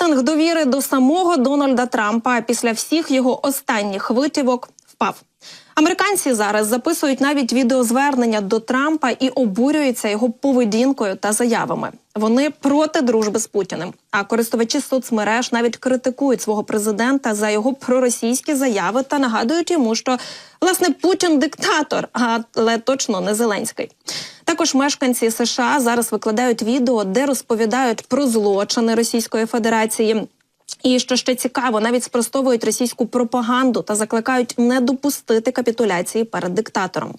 Рейтинг довіри до самого Дональда Трампа після всіх його останніх витівок впав. Американці зараз записують навіть відеозвернення до Трампа і обурюються його поведінкою та заявами. Вони проти дружби з Путіним. А користувачі соцмереж навіть критикують свого президента за його проросійські заяви та нагадують йому, що власне Путін диктатор, але точно не Зеленський. Також мешканці США зараз викладають відео, де розповідають про злочини Російської Федерації. І що ще цікаво, навіть спростовують російську пропаганду та закликають не допустити капітуляції перед диктатором.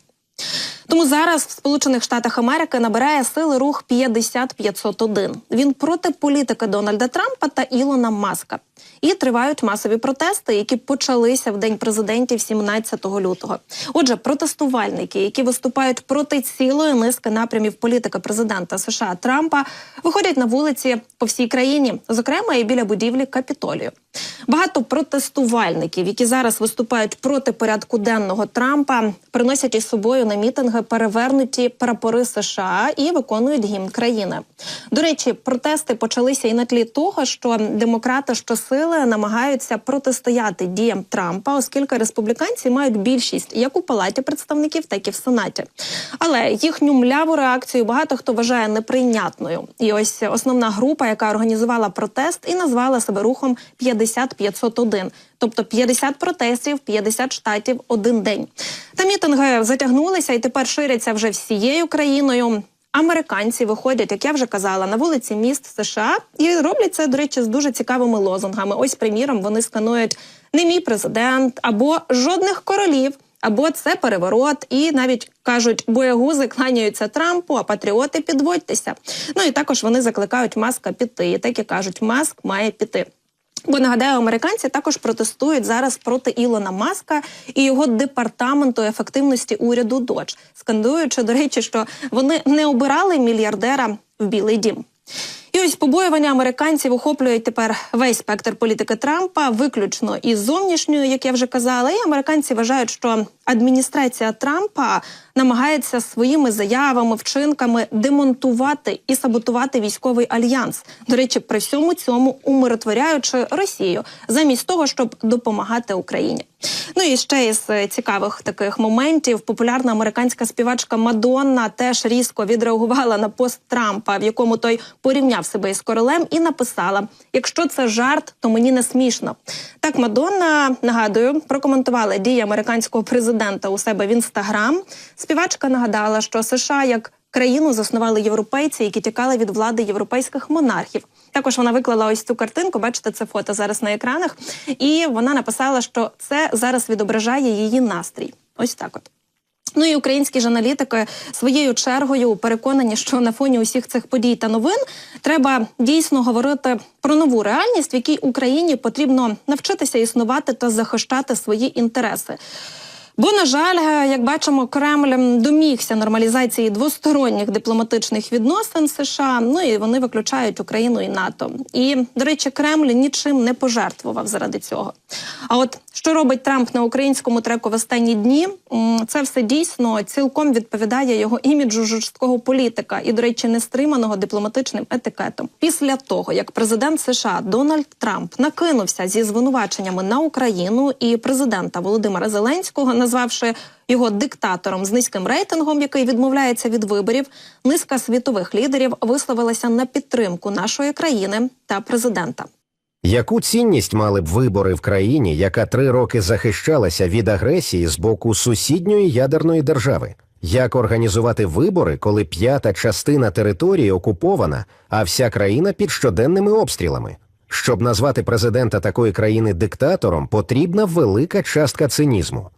Тому зараз в Сполучених Штатах Америки набирає сили рух 50-501. Він проти політики Дональда Трампа та Ілона Маска. І тривають масові протести, які почалися в день президентів 17 лютого. Отже, протестувальники, які виступають проти цілої низки напрямів політики президента США Трампа, виходять на вулиці по всій країні, зокрема і біля будівлі Капітолію. Багато протестувальників, які зараз виступають проти порядку денного Трампа, приносять із собою на мітинги перевернуті прапори США і виконують гімн країни. До речі, протести почалися і на тлі того, що демократи щосили намагаються протистояти діям Трампа, оскільки республіканці мають більшість як у палаті представників, так і в сенаті. Але їхню мляву реакцію багато хто вважає неприйнятною. І ось основна група, яка організувала протест і назвала себе рухом 50-501. Тобто 50 протестів, 50 штатів один день. Та мітинги затягнулися і тепер ширяться вже всією країною. Американці виходять, як я вже казала, на вулиці міст США і роблять це, до речі, з дуже цікавими лозунгами. Ось, приміром, вони сканують не мій президент або жодних королів. Або це переворот, і навіть кажуть, боягузи кланяються Трампу, а патріоти підводьтеся. Ну і також вони закликають маска піти. Так і кажуть, маск має піти. Бо нагадаю, американці також протестують зараз проти Ілона Маска і його департаменту ефективності уряду Додж, скандуючи, до речі, що вони не обирали мільярдера в Білий Дім. І ось побоювання американців охоплюють тепер весь спектр політики Трампа, виключно із зовнішньою, як я вже казала. І американці вважають, що адміністрація Трампа намагається своїми заявами, вчинками демонтувати і саботувати військовий альянс. До речі, при всьому цьому умиротворяючи Росію, замість того, щоб допомагати Україні. Ну і ще із цікавих таких моментів популярна американська співачка Мадонна теж різко відреагувала на пост Трампа, в якому той порівняв себе із королем, і написала: якщо це жарт, то мені не смішно. Так Мадонна нагадую прокоментувала дії американського президента у себе в інстаграм. Співачка нагадала, що США як країну заснували європейці, які тікали від влади європейських монархів. Також вона виклала ось цю картинку. Бачите, це фото зараз на екранах, і вона написала, що це зараз відображає її настрій. Ось так, от. Ну і українські ж аналітики своєю чергою переконані, що на фоні усіх цих подій та новин треба дійсно говорити про нову реальність, в якій Україні потрібно навчитися існувати та захищати свої інтереси. Бо, на жаль, як бачимо, Кремль домігся нормалізації двосторонніх дипломатичних відносин США. Ну і вони виключають Україну і НАТО. І до речі, Кремль нічим не пожертвував заради цього. А от що робить Трамп на українському треку в останні дні? Це все дійсно цілком відповідає його іміджу жорсткого політика і, до речі, не стриманого дипломатичним етикетом. Після того як президент США Дональд Трамп накинувся зі звинуваченнями на Україну і президента Володимира Зеленського назвавши його диктатором з низьким рейтингом, який відмовляється від виборів, низка світових лідерів висловилася на підтримку нашої країни та президента. Яку цінність мали б вибори в країні, яка три роки захищалася від агресії з боку сусідньої ядерної держави? Як організувати вибори, коли п'ята частина території окупована, а вся країна під щоденними обстрілами? Щоб назвати президента такої країни диктатором, потрібна велика частка цинізму.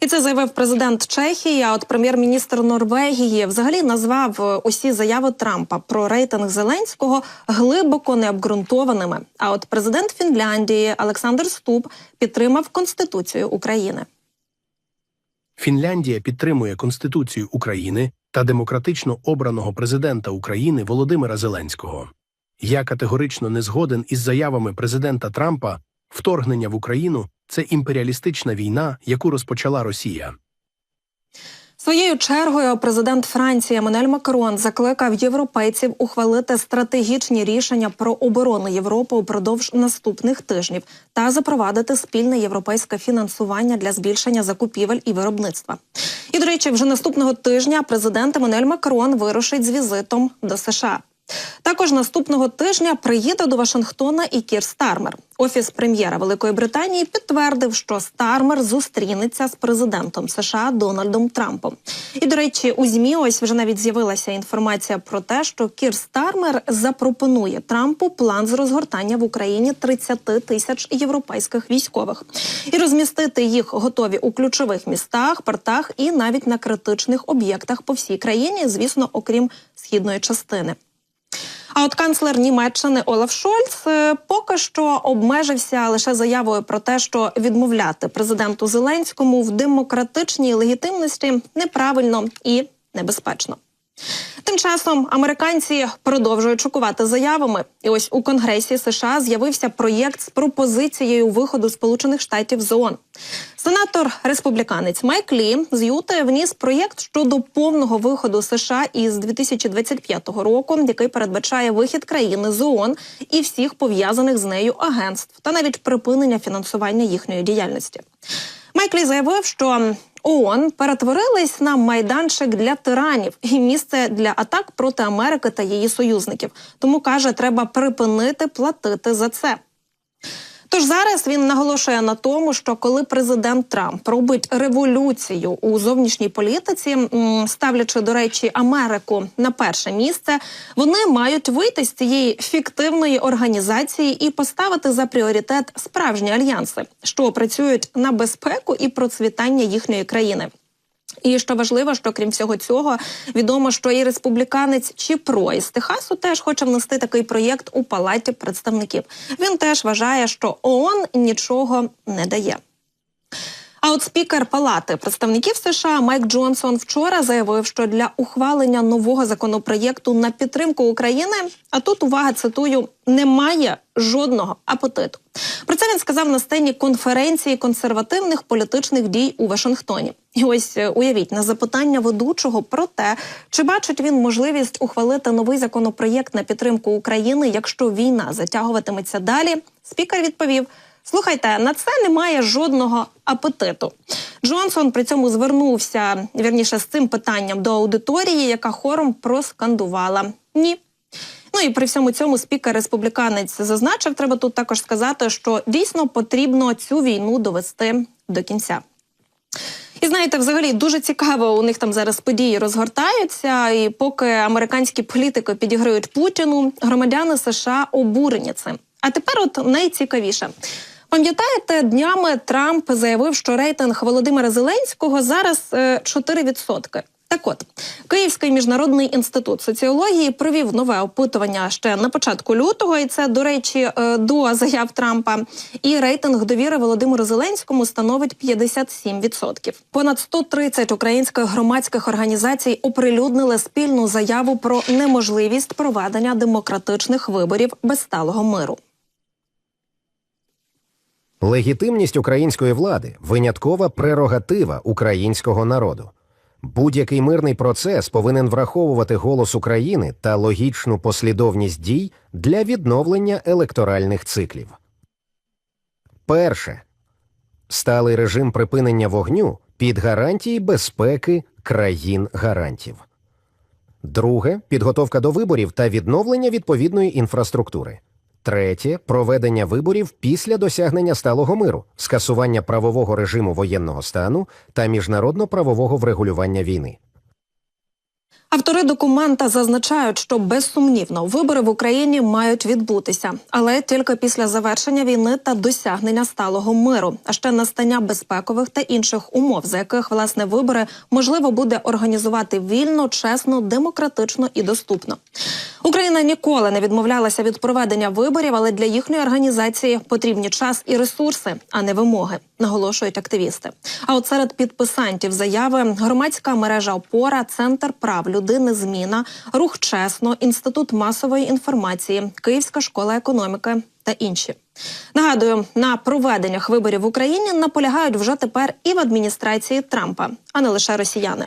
І це заявив президент Чехії. А от прем'єр-міністр Норвегії взагалі назвав е, усі заяви Трампа про рейтинг Зеленського глибоко необґрунтованими. А от президент Фінляндії Олександр Ступ підтримав Конституцію України. Фінляндія підтримує Конституцію України та демократично обраного президента України Володимира Зеленського. Я категорично не згоден із заявами президента Трампа вторгнення в Україну це імперіалістична війна, яку розпочала Росія. Своєю чергою президент Франції Еммануель Макрон закликав європейців ухвалити стратегічні рішення про оборону Європи упродовж наступних тижнів та запровадити спільне європейське фінансування для збільшення закупівель і виробництва. І до речі, вже наступного тижня президент Еммануель Макрон вирушить з візитом до США. Також наступного тижня приїде до Вашингтона і Кір Стармер. Офіс прем'єра Великої Британії підтвердив, що Стармер зустрінеться з президентом США Дональдом Трампом. І до речі, у змі ось вже навіть з'явилася інформація про те, що Кір Стармер запропонує Трампу план з розгортання в Україні 30 тисяч європейських військових і розмістити їх готові у ключових містах, портах і навіть на критичних об'єктах по всій країні, звісно, окрім східної частини. А от канцлер Німеччини Олаф Шольц е, поки що обмежився лише заявою про те, що відмовляти президенту Зеленському в демократичній легітимності неправильно і небезпечно. Тим часом американці продовжують шокувати заявами. І ось у Конгресі США з'явився проєкт з пропозицією виходу Сполучених Штатів з ООН. Сенатор республіканець Майк Лі з Юти вніс проєкт щодо повного виходу США із 2025 року, який передбачає вихід країни з ООН і всіх пов'язаних з нею агентств, та навіть припинення фінансування їхньої діяльності. Майклі заявив, що ООН перетворились на майданчик для тиранів і місце для атак проти Америки та її союзників. Тому каже, треба припинити платити за це. Тож зараз він наголошує на тому, що коли президент Трамп робить революцію у зовнішній політиці, ставлячи до речі Америку на перше місце, вони мають вийти з цієї фіктивної організації і поставити за пріоритет справжні альянси, що працюють на безпеку і процвітання їхньої країни. І що важливо, що крім всього цього, відомо, що і республіканець Чіпро із Техасу теж хоче внести такий проєкт у палаті представників. Він теж вважає, що ООН нічого не дає. А от спікер Палати представників США Майк Джонсон вчора заявив, що для ухвалення нового законопроєкту на підтримку України, а тут увага цитую, немає жодного апетиту. Про це він сказав на сцені конференції консервативних політичних дій у Вашингтоні. І ось е, уявіть на запитання ведучого про те, чи бачить він можливість ухвалити новий законопроєкт на підтримку України, якщо війна затягуватиметься далі. Спікер відповів. Слухайте, на це немає жодного апетиту. Джонсон при цьому звернувся вірніше з цим питанням до аудиторії, яка хором проскандувала ні. Ну і при всьому цьому спікер республіканець зазначив, треба тут також сказати, що дійсно потрібно цю війну довести до кінця. І знаєте, взагалі дуже цікаво, у них там зараз події розгортаються, і поки американські політики підіграють Путіну, громадяни США обурені цим. А тепер, от найцікавіше. Пам'ятаєте, днями Трамп заявив, що рейтинг Володимира Зеленського зараз е, 4%. Так от, Київський міжнародний інститут соціології провів нове опитування ще на початку лютого, і це, до речі, е, до заяв Трампа. І рейтинг довіри Володимиру Зеленському становить 57%. Понад 130 українських громадських організацій оприлюднили спільну заяву про неможливість проведення демократичних виборів без сталого миру. Легітимність української влади виняткова прерогатива українського народу. Будь-який мирний процес повинен враховувати голос України та логічну послідовність дій для відновлення електоральних циклів. Перше сталий режим припинення вогню під гарантії безпеки країн гарантів. Друге підготовка до виборів та відновлення відповідної інфраструктури. Третє проведення виборів після досягнення сталого миру, скасування правового режиму воєнного стану та міжнародно-правового врегулювання війни. Автори документа зазначають, що безсумнівно вибори в Україні мають відбутися, але тільки після завершення війни та досягнення сталого миру, а ще настання безпекових та інших умов, за яких власне вибори можливо буде організувати вільно, чесно, демократично і доступно. Україна ніколи не відмовлялася від проведення виборів, але для їхньої організації потрібні час і ресурси, а не вимоги, наголошують активісти. А от серед підписантів заяви громадська мережа опора, центр прав людини, зміна, рух чесно, інститут масової інформації, Київська школа економіки та інші. Нагадую, на проведеннях виборів в Україні наполягають вже тепер і в адміністрації Трампа, а не лише росіяни.